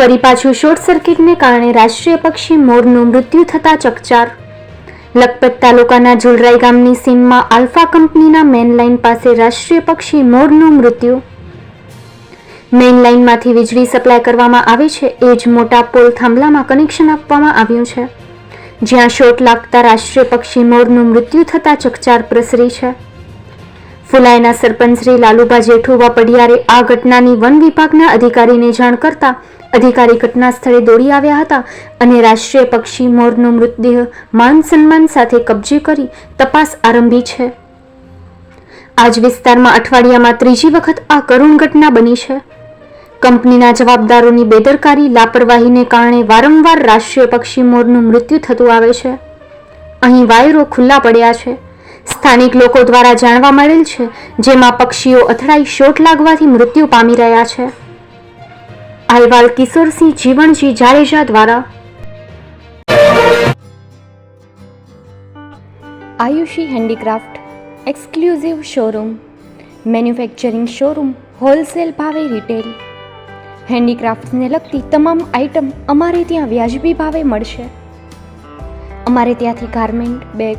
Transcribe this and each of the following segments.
ફરી પાછું શોર્ટ સર્કિટને કારણે રાષ્ટ્રીય પક્ષી મોરનું મૃત્યુ થતા ચકચાર. લખપત તાલુકાના ઝુલરાઈ ગામની સીમમાં આલ્ફા કંપનીના મેનલાઇન પાસે રાષ્ટ્રીય પક્ષી મોરનું મૃત્યુ. મેનલાઇનમાંથી વીજળી સપ્લાય કરવામાં આવે છે, એ જ મોટા પોલ થાંભલામાં કનેક્શન આપવામાં આવ્યું છે. જ્યાં શોટ લાગતા રાષ્ટ્રીય પક્ષી મોરનું મૃત્યુ થતા ચકચાર પ્રસરી છે. ફુલાઈના સરપંચ શ્રી લાલુભા જેઠુભા પડિયારે આ ઘટનાની વન વિભાગના અધિકારીને જાણ કરતા અધિકારી ઘટના સ્થળે દોડી આવ્યા હતા અને રાષ્ટ્રીય પક્ષી મોરનો મૃતદેહ માન સન્માન સાથે કબજે કરી તપાસ આરંભી છે. આજ વિસ્તારમાં અઠવાડિયામાં ત્રીજી વખત આ કરુણ ઘટના બની છે. કંપનીના જવાબદારોની બેદરકારી, લાપરવાહીને કારણે વારંવાર રાષ્ટ્રીય પક્ષી મોરનું મૃત્યુ થતું આવે છે. અહીં વાયરો ખુલ્લા પડ્યા છે. સ્થાનિક લોકો દ્વારા જાણવા મળેલ છે, જેમાં પક્ષીઓ અથડાઈ શોટ લાગવાથી મૃત્યુ પામી રહ્યા છે. અહેવાલ કિશોરસિંહ જીવણજી જાડેજા દ્વારા. Ayushi handicraft exclusive showroom, manufacturing showroom, wholesale ભાવે રિટેલ. હેન્ડીક્રાફ્ટ્સને લગતી તમામ આઇટમ અમારે ત્યાં વ્યાજબી ભાવે મળશે. અમારે ત્યાંથી garment, bag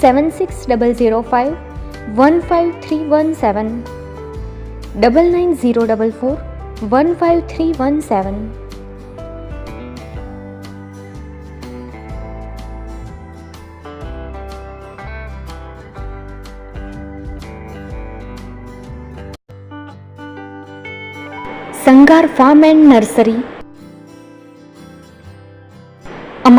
76005 15317 99044 15317 Sangar Farm and Nursery